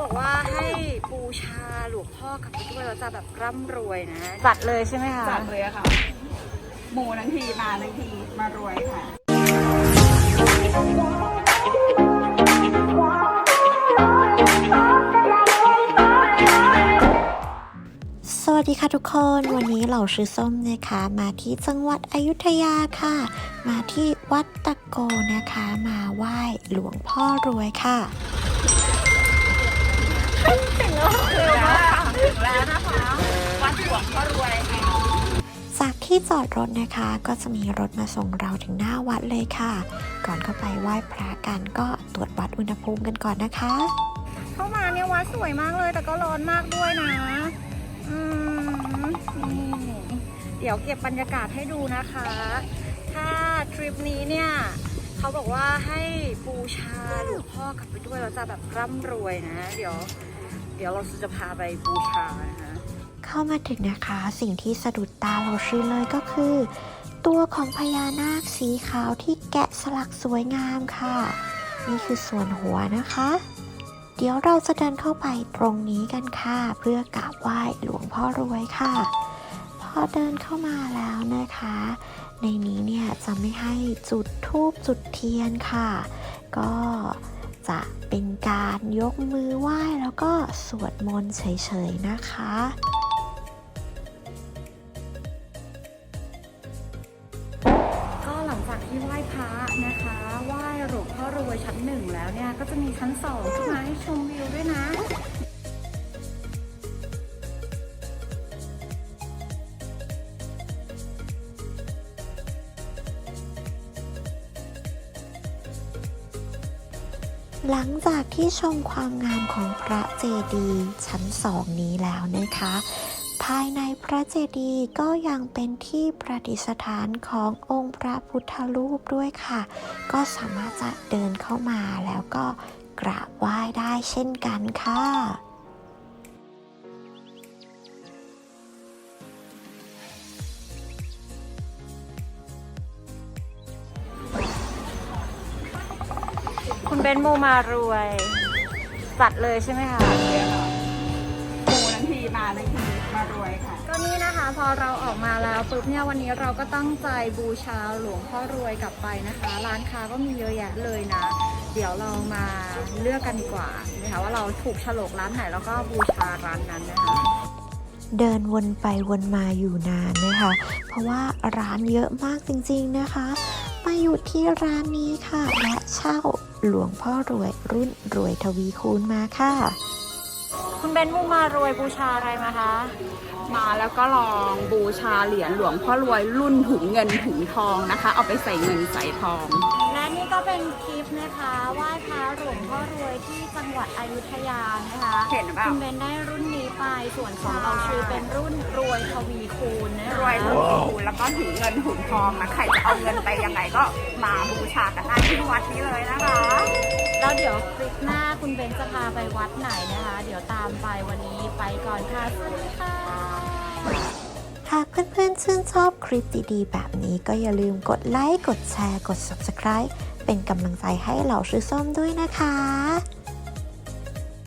บอกว่าให้บูชาหลวงพ่อกลับไปด้วยแล้วจะแบบร่ำรวยนะจัดเลยใช่ไหมคะจัดเลยอะค่ะหมูทั้งทีมาทั้งทีมารวยค่ะสวัสดีค่ะทุกคนวันนี้เราชื่อส้มนะคะ มาที่จังหวัดอยุธยาค่ะ มาที่วัดตะโกนะคะ มาไหว้หลวงพ่อรวยค่ะ ถึงแล้วนะคะวัดหลวงพ่อรวยจากที่จอดรถนะคะ ก็จะมีรถมาส่งเราถึงหน้าวัดเลยค่ะ ก่อนเข้าไปไหว้พระกันก็ตรวจวัดอุณหภูมิกันก่อนนะคะ เข้ามาเนี่ยวัดสวยมากเลย แต่ก็ร้อนมากด้วยนะอืมนี่เดี๋ยวเก็บบรรยากาศให้ดูนะคะ ถ้าทริปนี้เนี่ยเขาบอกว่าให้บูชาหลวงพ่อกลับไปด้วยเราจะแบบร่ำรวยนะ เดี๋ยว เดี๋ยวเราจะพาไปบูชานะคะเข้ามาถึงนะคะสิ่งที่สะดุดตาเราชื่อเลยก็คือ ตัวของพญานาคสีขาวที่แกะสลักสวยงามค่ะ นี่คือส่วนหัวนะคะ เดี๋ยวเราจะเดินเข้าไปตรงนี้กันค่ะ เพื่อกราบไหว้หลวงพ่อรวยค่ะพอเดินเข้ามาแล้วนะคะ ในนี้เนี่ยจะไม่ให้จุดธูปจุดเทียนค่ะ ก็ จะเป็นการยกมือไหว้แล้วก็สวดมนต์เฉยๆนะคะก็หลังจากที่ไหว้พระนะคะไหว้หลวงพ่อรวยชั้นหนึ่งแล้วเนี่ย ก็จะมีชั้นสองขึ้นมาให้ชมวิวด้วยนะ หลังจากที่ชมความงามของพระเจดีย์ชั้นสองนี้แล้วนะคะ ภายในพระเจดีย์ก็ยังเป็นที่ประดิษฐานขององค์พระพุทธรูปด้วยค่ะ ก็สามารถจะเดินเข้ามาแล้วก็กราบไหว้ได้เช่นกันค่ะ เบนโมมารวยจัดเลยใช่ไหมคะหมูทั้งทีมาทั้งทีมารวยค่ะ ก็นี่นะคะ พอเราออกมาแล้วปุ๊บเนี่ยวันนี้เราก็ตั้งใจบูชาหลวงพ่อรวยกลับไปนะคะ ร้านค้าก็มีเยอะแยะเลยนะ เดี๋ยวเรามาเลือกกันดีกว่านะคะว่าเราถูกโฉลกร้านไหนแล้วก็บูชาร้านนั้นนะคะเดินวนไปวนมาอยู่นานนะคะ เพราะว่าร้านเยอะมากจริงๆนะคะ มาอยู่ที่ร้านนี้ค่ะและเช่า หลวงพ่อรวยรุ่นรวยทวีคูณมาค่ะ คุณเบนโมมารวยบูชาอะไรมาคะ มาแล้วก็ลองบูชาเหรียญหลวงพ่อรวยรุ่นถุงเงินถุงทองนะคะ เอาไปใส่เงินใส่ทอง และนี่ก็เป็นคลิปนะคะไหว้พระหลวงพ่อรวยที่จังหวัดอยุธยานะคะเห็นหรือเปล่า คุณเบนได้รุ่นนี้ไป ส่วนของเราชื่อเป็นรุ่นรวยทวีคูณนะคะรวยทวีคูณแล้วก็ถุงเงินถุงทองนะใครจะเอาเงินไปยังไงก็มาบูชากันได้ที่วัดนี้เลยนะคะ แล้วเดี๋ยวคลิปหน้าคุณเบนจะพาไปวัดไหนนะคะ เดี๋ยวตามไปวันนี้ไปก่อนค่ะสวัสดีค่ะหากเพื่อนๆชื่นชอบคลิปดีๆ แบบนี้ก็อย่าลืมกดไลค์กดแชร์กด Subscribe เป็นกำลังใจให้เหล่าชื่อส้มด้วยนะคะ